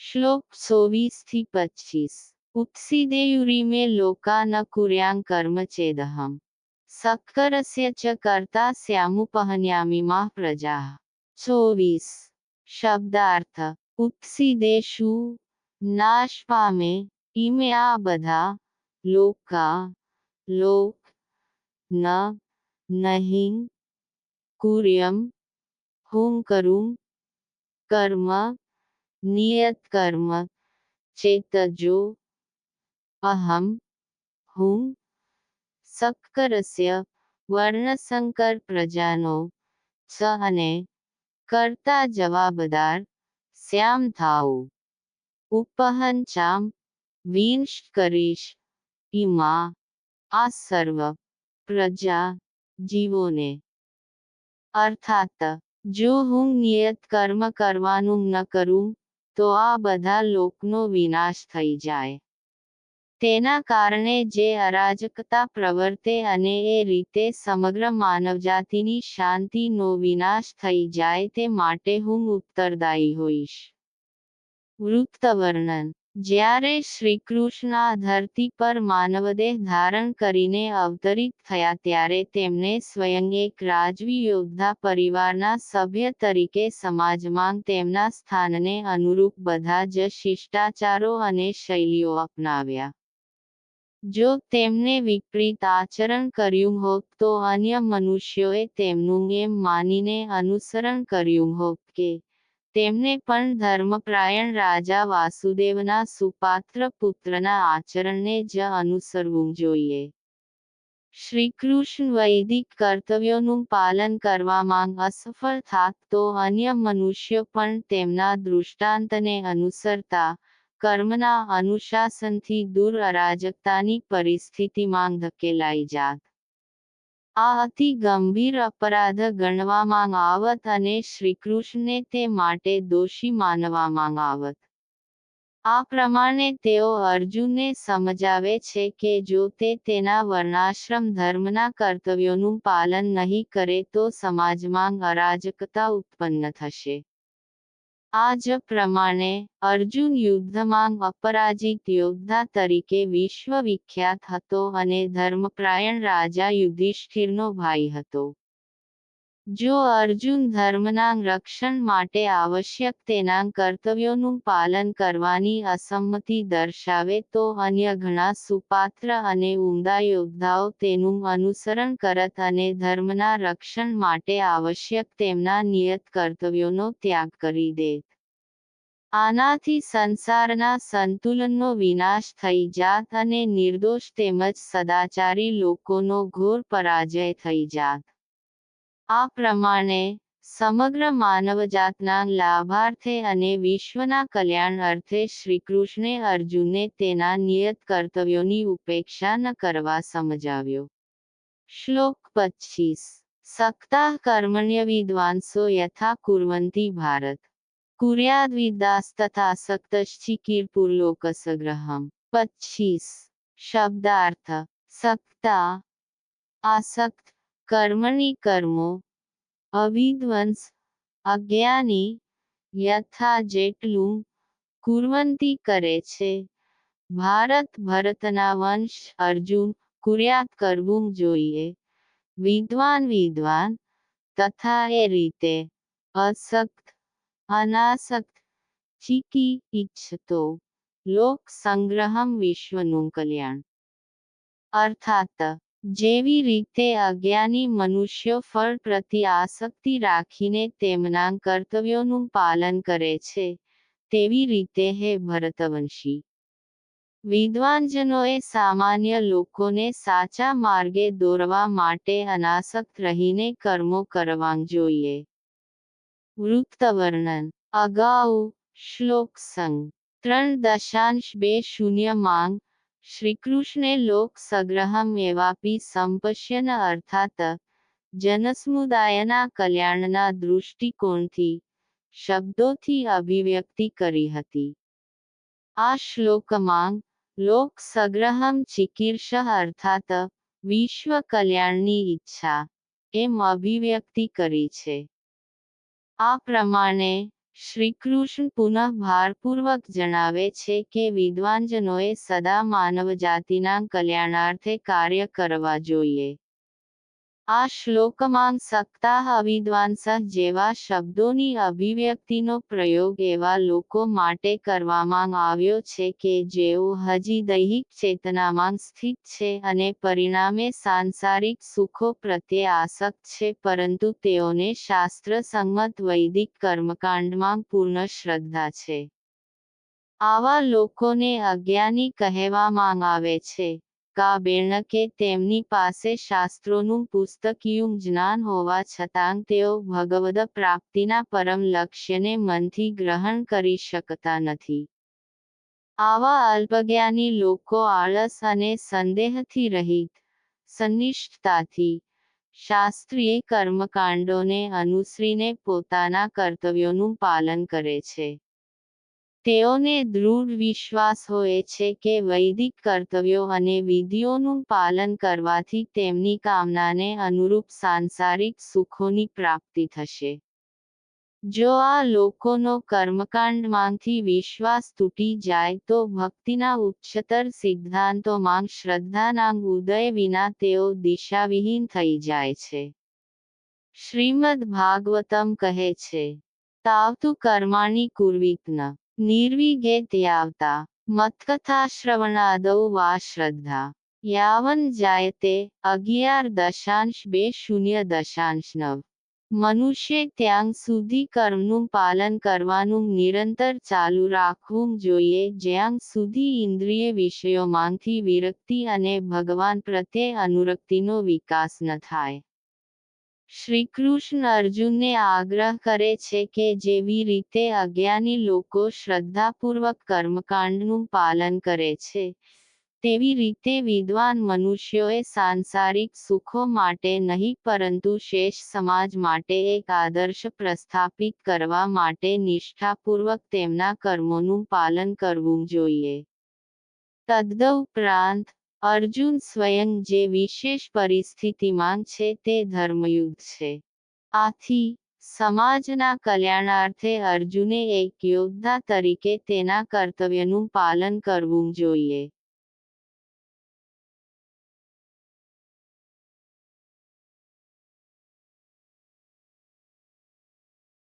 શ્લોક ચોવીસથી પચીસ ઉત્સીદેયુરી મે લોકા ન કુર્યાં કર્મ ચેદહમ સત્કરસ્ય ચ કર્તા સ્યામુપહન્યામિમા પ્રજા ચોવીસ શબ્દાર્થ ઉત્સીદેશુ નાશ પામે ઈમે આ બધા લોકા લોક ન નહીં કુર્યમ હું કરું કર્મ નિયત કર્મ, ચેતજો, અહમ હું સત્કરસ્ય વર્ણસંકર પ્રજાનો, સ અને કરતા જવાબદાર, શ્યામ થાઉ. ઉપહન ચામ, વિંશ કરીશ ઇમા આ સર્વ પ્રજા જીવોને. અર્થાત, જો હું નિયત કર્મ કરવાનું ન કરું તો આ બધા લોકનો વિનાશ થઈ જાય. તેના કારણે જે અરાજકતા પ્રવર્તે અને એ રીતે સમગ્ર માનવજાતિની શાંતિનો વિનાશ થઈ જાય તે માટે હું ઉત્તરદાયી હોઈશ. વૃત્તવર્ણન જ્યારે શ્રીકૃષ્ણ ધરતી પર માનવદેહ ધારણ કરીને અવતરિત થયા ત્યારે તેમને સ્વયં એક રાજવી યોદ્ધા પરિવારના સભ્ય તરીકે સમાજમાં તેમના સ્થાનને અનુરૂપ બધા જ શિષ્ટાચારો અને શૈલીઓ અપનાવ્યા. જો તેમને વિપરીત આચરણ કર્યું હોત તો અન્ય મનુષ્યોએ તેમનું એમ માનીને અનુસરણ કર્યું હોત કે તેમને પણ ધર્મપ્રાયણ રાજા વાસુદેવના સુપાત્ર પુત્રના આચરણને જ અનુસરવું જોઈએ. શ્રીકૃષ્ણ વૈદિક કર્તવ્યોનું પાલન કરવામાં અસફળ થાત તો અન્ય મનુષ્યો પણ તેમના દૃષ્ટાંતને અનુસરતા, કર્મના અનુશાસનથી દૂર અરાજકતાની પરિસ્થિતિમાં ધકેલાઈ જાત. આ અતિ ગંભીર અપરાધ ગણવામાં આવત અને શ્રીકૃષ્ણને તે માટે દોષી માનવામાં આવત. આ પ્રમાણે તેઓ અર્જુનને સમજાવે છે કે જો તે તેના વર્ણાશ્રમ ધર્મના કર્તવ્યોનું પાલન નહીં કરે તો સમાજમાં અરાજકતા ઉત્પન્ન થશે. આ જ પ્રમાણે અર્જુન યુદ્ધમાં અપરાજિત યોદ્ધા તરીકે વિશ્વ વિખ્યાત હતો અને ધર્મપ્રાયણ રાજા યુધિષ્ઠિરનો ભાઈ હતો. જો અર્જુન ધર્મના રક્ષણ માટે આવશ્યક તેના કર્તવ્યોનું પાલન કરવાની અસંમતિ દર્શાવે, તો અન્ય ઘણા સુપાત્ર અને ઉમદા યોદ્ધાઓ તેનું અનુસરણ કરત અને ધર્મના રક્ષણ માટે આવશ્યક તેમના નિયત કર્તવ્યોનો ત્યાગ કરી દેત. આનાથી સંસારના સંતુલનનો વિનાશ થઈ જાત અને નિર્દોષ તેમજ સદાચારી લોકોનો ઘોર પરાજય થઈ જાત. આ પ્રમાણે સમગ્ર માનવજાતના લાભાર્થે અને વિશ્વના કલ્યાણ અર્થે શ્રીકૃષ્ણે અર્જુનને તેના નિયત કર્તવ્યોની ઉપેક્ષા ન કરવા સમજાવ્યો. શ્લોક પચીસ. સક્તાહ કર્મણ્ય વિદ્વાંસો યથા કુર્વંતી ભારત. કુર્યાદ્વિદાસ્તથાસક્તશ્ચિકીર્પુર્લોકસગ્રહમ પચીસ. શબ્દાર્થ. સક્તા. આસક્ત કર્મણી કર્મો અવિદ્વંસ અજ્ઞાની, યથા જેટલું કુર્વંતી કરે છે. ભારત ભરતના વંશ અર્જુન કુર્યાત કરવું જોઈએ. વિદ્વાન વિદ્વાન, તથા એ રીતે અસક્ત અનાસક્ત ચીકી ઈચ્છતો લોક સંગ્રહમ વિશ્વનું કલ્યાણ. અર્થાત જેવી રીતે અજ્ઞાની મનુષ્યો ફળ પ્રતિ આસક્તિ રાખીને તેમના કર્તવ્યોનું પાલન કરે છે, તેવી રીતે હે ભરતવંશી. વિદ્વાનજનોએ સામાન્ય લોકોને સાચા માર્ગે દોરવા માટે અનાસક્ત રહીને કર્મો કરવા જોઈએ. વૃત્તવર્ણન. અગાઉ શ્લોક સંગ ત્રણ દશાંશ બે શૂન્ય માંગ શ્રીકૃષ્ણે લોક સગ્રહમ એવાપી સંપશ્યન અર્થાત જનસમુદાયના કલ્યાણના દૃષ્ટિકોણથી શબ્દોથી અભિવ્યક્તિ કરી હતી. આ શ્લોકમાં લોક સંગ્રહમ ચિકીર્ષ અર્થાત વિશ્વ કલ્યાણની ઈચ્છા એમ અભિવ્યક્તિ કરી છે. આ પ્રમાણે શ્રીકૃષ્ણ પુનઃ ભારપૂર્વક જણાવે છે કે વિદ્વાનજનોએ સદા માનવ જાતિના કલ્યાણાર્થે કાર્ય કરવા જોઈએ. આ શ્લોકમાં સપ્તાહ અવિદ્વાંસ જેવા શબ્દોની અભિવ્યક્તિનો પ્રયોગ એવા લોકો માટે કરવામાં આવ્યો છે કે જેઓ હજી દૈહિક ચેતનામાં સ્થિત છે અને પરિણામે સાંસારિક સુખો પ્રત્યે આસક્ત છે, પરંતુ તેઓને શાસ્ત્ર સંમત વૈદિક કર્મકાંડમાં પૂર્ણ શ્રદ્ધા છે. આવા લોકોને અજ્ઞાની કહેવામાં આવે છે. કાબેર્ણ કે તેમની પાસે શાસ્ત્રોનું પુસ્તકિયું જ્ઞાન હોવા છતાં તેઓ ભગવદ પ્રાપ્તિના પરમ લક્ષ્યને મનથી ગ્રહણ કરી શકતા નથી. આવા અલ્પજ્ઞાની લોકો આળસ અને સંદેહથી રહિત, સંનિષ્ઠતાથી, શાસ્ત્રીય કર્મકાંડોને અનુસરીને પોતાના કર્તવ્યોનું પાલન કરે છે. તેઓને દૃઢ વિશ્વાસ હોય છે કે વૈદિક કર્તવ્યો અને વિધિઓનું પાલન કરવાથી તેમની કામનાને અનુરૂપ સાંસારિક સુખોની પ્રાપ્તિ થશે. જો આ લોકોનો કર્મકાંડમાંથી વિશ્વાસ તૂટી જાય તો ભક્તિના ઉચ્ચતર સિદ્ધાંતોમાં શ્રદ્ધાના ઉદય વિના તેઓ દિશાવિહીન થઈ જાય છે. શ્રીમદ ભાગવતમ કહે છે, તાવતું કર્માણી કુર્વિકન નિર્વિઘે ત્યાવતા મત્કથાશ્રવણાદૌ વા શ્રદ્ધા યાવન જાયતે અગિયાર દશાંશ બે શૂન્ય દશાંશ નવ મનુષ્ય ત્યાં સુધી કર્મનું પાલન કરવાનું નિરંતર ચાલુ રાખવું જોઈએ જ્યાં સુધી ઇન્દ્રિય વિષયોમાંથી વિરક્તિ અને ભગવાન પ્રત્યે અનુરક્તિનો વિકાસ ન થાય શ્રીકૃષ્ણ અર્જુનને આગ્રહ કરે છે કે જેવી રીતે અજ્ઞાની લોકો શ્રદ્ધાપૂર્વક કર્મકાંડનું પાલન કરે છે, તેવી રીતે વિદ્વાન મનુષ્યોએ સાંસારિક સુખો માટે નહીં પરંતુ શેષ સમાજ માટે એક આદર્શ પ્રસ્થાપિત કરવા માટે નિષ્ઠાપૂર્વક તેમના કર્મોનું પાલન કરવું જોઈએ. તદ્દઉપરાંત અર્જુન સ્વયં જે વિશેષ પરિસ્થિતિમાં છે તે ધર્મયુદ્ધ છે. આથી, સમાજના કલ્યાણાર્થે અર્જુને એક યોદ્ધા તરીકે તેના કર્તવ્યનું પાલન કરવું જોઈએ.